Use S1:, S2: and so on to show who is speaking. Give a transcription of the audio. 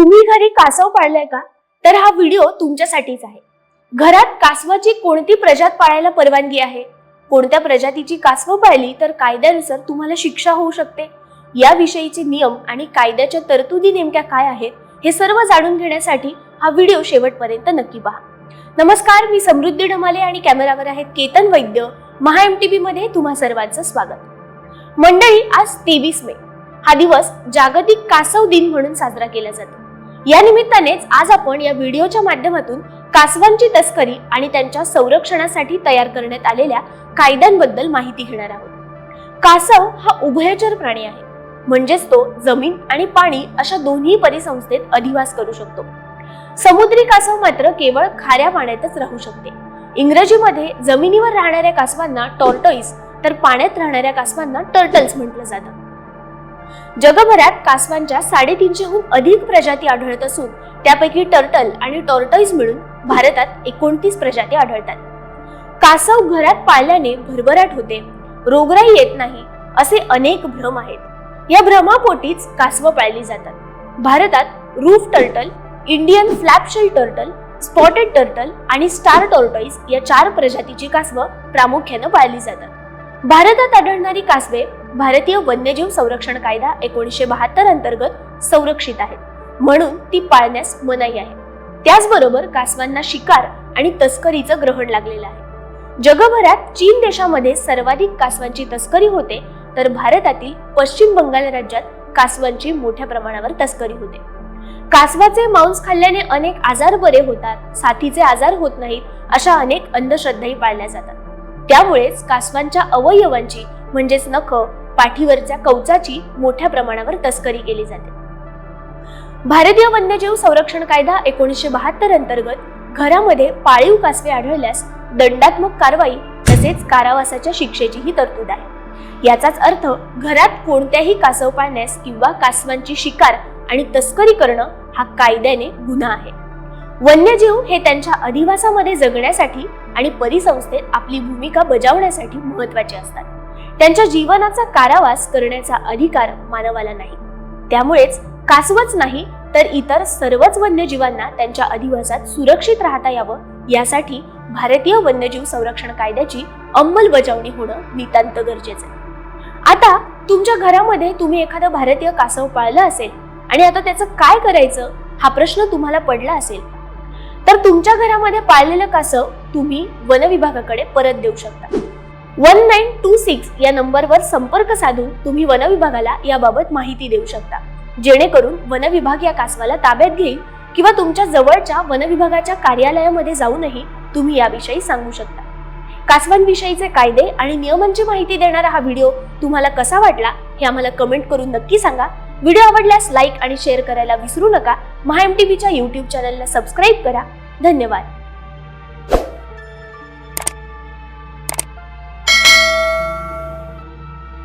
S1: तुम्ही घरी कासव पाळलाय का? तर हा व्हिडिओ तुमच्यासाठीच आहे. घरात कासवाची कोणती प्रजात पाळायला परवानगी आहे? कोणत्या प्रजातीची कासवं पाळली तर कायद्यानुसार तुम्हाला शिक्षा होऊ शकते? याविषयीचे नियम आणि कायद्याच्या तरतुदी नेमक्या काय आहेत हे सर्व जाणून घेण्यासाठी हा व्हिडिओ शेवटपर्यंत नक्की पहा. नमस्कार मी समृद्धी ढमाले आणि कॅमेरावर आहेत Ketan Vaidya. Maha M T V मध्ये तुम्हा सर्वांचं स्वागत. मंडळी आज तेवीस मे. हा दिवस जागतिक कासव दिन म्हणून साजरा केला जातो. या निमित्तानेच आज आपण या व्हिडिओच्या माध्यमातून कासवांची तस्करी आणि त्यांच्या संरक्षणासाठी तयार करण्यात आलेल्या कायद्यांबद्दल माहिती घेणार आहोत. कासव हा उभयचर प्राणी आहे. म्हणजेच तो जमीन आणि पाणी अशा दोन्ही परिसंस्थेत अधिवास करू शकतो. समुद्री कासव मात्र केवळ खाऱ्या पाण्यातच राहू शकते. इंग्रजीमध्ये जमिनीवर राहणाऱ्या कासवांना टॉर्टोईस तर पाण्यात राहणाऱ्या कासवांना टर्टल्स म्हटलं जातं. जगभरात कासवांच्या साडेतीनशेहून अधिक प्रजाती आढळत असून त्यापैकी टर्टल आणि टॉर्टॉईज मिळून भारतात एकोणतीस प्रजाती आढळतात. कासव घरात पाळल्याने भरभराट होते. रोगराई येत नाही असे अनेक भ्रम आहेत. या भ्रमापोटीच कासवं पाळली जातात. भारतात roof turtle Indian flapshell turtle spotted turtle आणि स्टार टॉर्टॉईज या चार प्रजातीची कासवं प्रामुख्यानं पाळली जातात. भारतात आढळणारी कासवे भारतीय वन्यजीव संरक्षण कायदा एकोणीसशे बहात्तर अंतर्गत संरक्षित आहेत म्हणून ती पाळण्यास मनाई आहे. त्याचबरोबर कासवांना शिकार आणि तस्करीचं ग्रहण लागलेलं आहे. जगभरात चीन देशामध्ये सर्वाधिक कासवांची तस्करी होते तर भारतातील पश्चिम बंगाल राज्यात कासवांची मोठ्या प्रमाणावर तस्करी होते. कासवाचे मांस खाल्ल्याने अनेक आजार बरे होतात साथीचे आजार होत नाहीत अशा अनेक अंधश्रद्धाही पाळल्या जातात. त्यामुळेच कासवांच्या अवयवांची म्हणजेच नख पाठीवरच्या कवचाची मोठ्या प्रमाणावर तस्करी केली जाते. भारतीय वन्यजीव संरक्षण कायदा एकोणीसशे बहात्तर अंतर्गत घरामध्ये पाळीव कासवे आढळल्यास दंडात्मक कारवाई तसेच कारावासाच्या शिक्षेचीही तरतूद आहे. याचाच अर्थ घरात कोणत्याही कासव पाळण्यास किंवा कासवांची शिकार आणि तस्करी करणं हा कायद्याने गुन्हा आहे. वन्यजीव हे त्यांच्या अधिवासामध्ये जगण्यासाठी आणि परिसंस्थेत आपली भूमिका बजावण्यासाठी महत्त्वाचे असतात. त्यांच्या जीवनाचा कारावास करण्याचा अधिकार मानवाला नाही. त्यामुळेच कासवच नाही तर इतर सर्वच वन्यजीवांना त्यांच्या अधिवासात सुरक्षित राहता यावं यासाठी भारतीय वन्यजीव संरक्षण कायद्याची अंमलबजावणी होणं नितांत गरजेचं आहे. आता तुमच्या घरामध्ये तुम्ही एखादं भारतीय कासव पाळलं असेल आणि आता त्याचं काय करायचं हा प्रश्न तुम्हाला पडला असेल तर तुमच्या घरामध्ये पाळलेलं कासव तुम्ही वन विभागाकडे परत देऊ शकता. वन नाईन टू सिक्स या नंबरवर संपर्क साधून तुम्ही वन विभागाला याबाबत माहिती देऊ शकता जेणेकरून वन विभाग या कासवाला ताब्यात घेईल किंवा तुमच्या जवळच्या वनविभागाच्या कार्यालयामध्ये जाऊनही तुम्ही याविषयी सांगू शकता कासवांविषयीचे कायदे आणि नियमांची माहिती देणारा हा व्हिडिओ तुम्हाला कसा वाटला हे आम्हाला कमेंट करून नक्की सांगा व्हिडिओ आवडल्यास लाईक आणि शेअर करायला विसरू नका महा एम टी व्हीच्या यूट्यूब चॅनलला सबस्क्राईब करा धन्यवाद